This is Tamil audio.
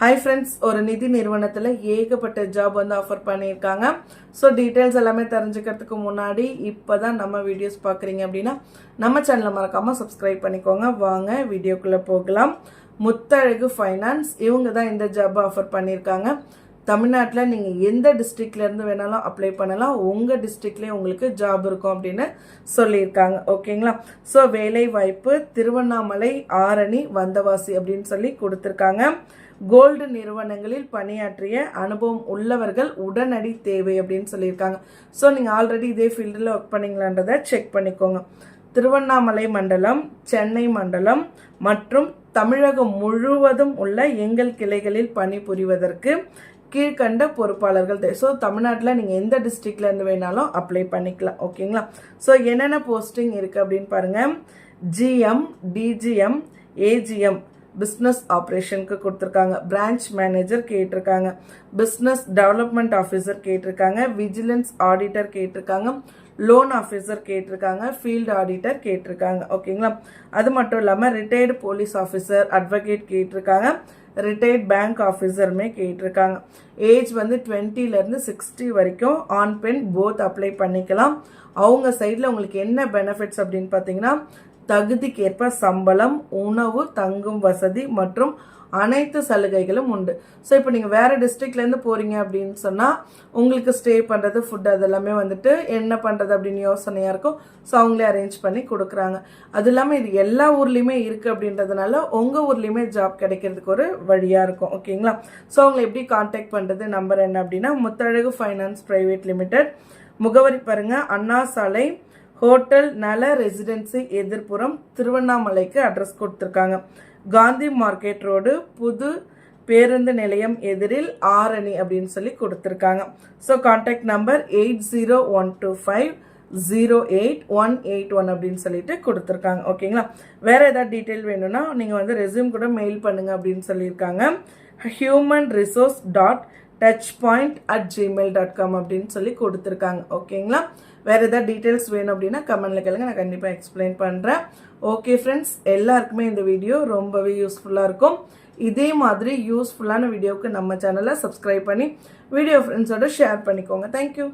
ஹாய் ஃப்ரெண்ட்ஸ் ஒரு நிதி நிறுவனத்தில் ஏகப்பட்ட ஜாப் வந்து ஆஃபர் பண்ணியிருக்காங்க. ஸோ டீட்டெயில்ஸ் எல்லாமே தெரிஞ்சுக்கிறதுக்கு முன்னாடி இப்போ தான் நம்ம வீடியோஸ் பார்க்குறீங்க அப்படின்னா நம்ம சேனலை மறக்காமல் சப்ஸ்கிரைப் பண்ணிக்கோங்க. வாங்க வீடியோக்குள்ளே போகலாம். முத்தழகு ஃபைனான்ஸ் இவங்க தான் இந்த ஜாப் ஆஃபர் பண்ணியிருக்காங்க. தமிழ்நாட்டில் நீங்கள் எந்த டிஸ்ட்ரிக்ட்லேருந்து வேணாலும் அப்ளை பண்ணலாம். உங்கள் டிஸ்ட்ரிக்ட்லேயே உங்களுக்கு ஜாப் இருக்கும் அப்படின்னு சொல்லியிருக்காங்க. ஓகேங்களா ஸோ வேலை வாய்ப்பு திருவண்ணாமலை ஆரணி வந்தவாசி அப்படின்னு சொல்லி கொடுத்துருக்காங்க. கோல்டு நிறுவனங்களில் பணியாற்றிய அனுபவம் உள்ளவர்கள் உடனடி தேவை அப்படின்னு சொல்லியிருக்காங்க. ஸோ நீங்கள் ஆல்ரெடி இதே ஃபீல்டில் ஒர்க் பண்ணீங்களான்றதை செக் பண்ணிக்கோங்க. திருவண்ணாமலை மண்டலம் சென்னை மண்டலம் மற்றும் தமிழகம் முழுவதும் உள்ள எங்கள் கிளைகளில் பணிபுரிவதற்கு கீழ்கண்ட பொறுப்பாளர்கள் ஸோ தமிழ்நாட்டில் நீங்கள் எந்த டிஸ்ட்ரிக்ட்லேருந்து வேணாலும் அப்ளை பண்ணிக்கலாம் ஓகேங்களா ஸோ என்னென்ன போஸ்டிங் இருக்குது அப்படின்னு பாருங்கள் ஜிஎம் டிஜிஎம் ஏஜிஎம் பிஸ்னஸ் ஆப்ரேஷனுக்கு கொடுத்துருக்காங்க. பிரான்ச் மேனேஜர் கேட்டிருக்காங்க. பிஸ்னஸ் டெவலப்மெண்ட் ஆஃபீஸர் கேட்டிருக்காங்க. விஜிலன்ஸ் ஆடிட்டர் கேட்டிருக்காங்க. லோன் ஆஃபீஸர் கேட்டிருக்காங்க ஃபீல்டு ஆடிட்டர் கேட்டிருக்காங்க. ஓகேங்களா அது மட்டும் இல்லாமல் ரிட்டையர்டு போலீஸ் ஆஃபீஸர் அட்வொகேட் கேட்டிருக்காங்க. ரிட்டையர்ட் பேங்க் ஆஃபீஸருமே கேட்டிருக்காங்க. ஏஜ் வந்து டுவெண்ட்டிலேருந்து சிக்ஸ்டி வரைக்கும் ஆன் பென் போத் அப்ளை பண்ணிக்கலாம். அவங்க சைடில் உங்களுக்கு என்ன பெனிஃபிட்ஸ் அப்படின்னு பார்த்தீங்கன்னா தகுதிக்கேற்ப சம்பளம் உணவு தங்கும் வசதி மற்றும் அனைத்து சலுகைகளும் உண்டு. ஸோ இப்போ நீங்கள் வேறு டிஸ்ட்ரிக்ட்லேருந்து போகிறீங்க அப்படின்னு சொன்னால் உங்களுக்கு ஸ்டே பண்ணுறது ஃபுட் அதெல்லாமே வந்துட்டு என்ன பண்ணுறது அப்படின்னு யோசனையாக இருக்கும். ஸோ அவங்களே அரேஞ்ச் பண்ணி கொடுக்குறாங்க. அது இல்லாமல் இது எல்லா ஊர்லேயுமே இருக்குது அப்படின்றதுனால உங்கள் ஊர்லேயுமே ஜாப் கிடைக்கிறதுக்கு ஒரு வழியாக இருக்கும். ஓகேங்களா ஸோ அவங்களை எப்படி காண்டாக்ட் பண்ணுறது நம்பர் என்ன அப்படின்னா முத்தழகு ஃபைனான்ஸ் ப்ரைவேட் லிமிடெட் முகவரி பாருங்கள் அண்ணா சாலை ஹோட்டல் நல ரெசிடென்சி எதிர்ப்புறம் திருவண்ணாமலைக்கு அட்ரஸ் கொடுத்துருக்காங்க. காந்தி மார்க்கெட் ரோடு புது பேருந்து நிலையம் எதிரில் ஆரணி அப்படின்னு சொல்லி கொடுத்துருக்காங்க. So contact number eight zero one two five zero eight one eight one அப்படின்னு சொல்லிட்டு கொடுத்துருக்காங்க. ஓகேங்களா வேறு ஏதாவது டீட்டெயில் வேணும்னா நீங்கள் வந்து ரெசியூம் கூட மெயில் பண்ணுங்க அப்படின்னு சொல்லியிருக்காங்க. Human resource dot touch point at gmail dot com அப்படின்னு சொல்லி கொடுத்துருக்காங்க. ஓகேங்களா வேறு எதாவது டீட்டெயில்ஸ் வேணும் அப்படின்னா கமெண்டில் கேளுங்க. நான் கண்டிப்பாக எக்ஸ்பிளைன் பண்ணுறேன் ஓகே ஃப்ரெண்ட்ஸ் எல்லாருக்குமே இந்த வீடியோ ரொம்பவே யூஸ்ஃபுல்லாக இருக்கும். இதே மாதிரி யூஸ்ஃபுல்லான வீடியோவுக்கு நம்ம சேனலை சப்ஸ்கிரைப் பண்ணி வீடியோ ஃப்ரெண்ட்ஸோட ஷேர் பண்ணிக்கோங்க. தேங்க்யூ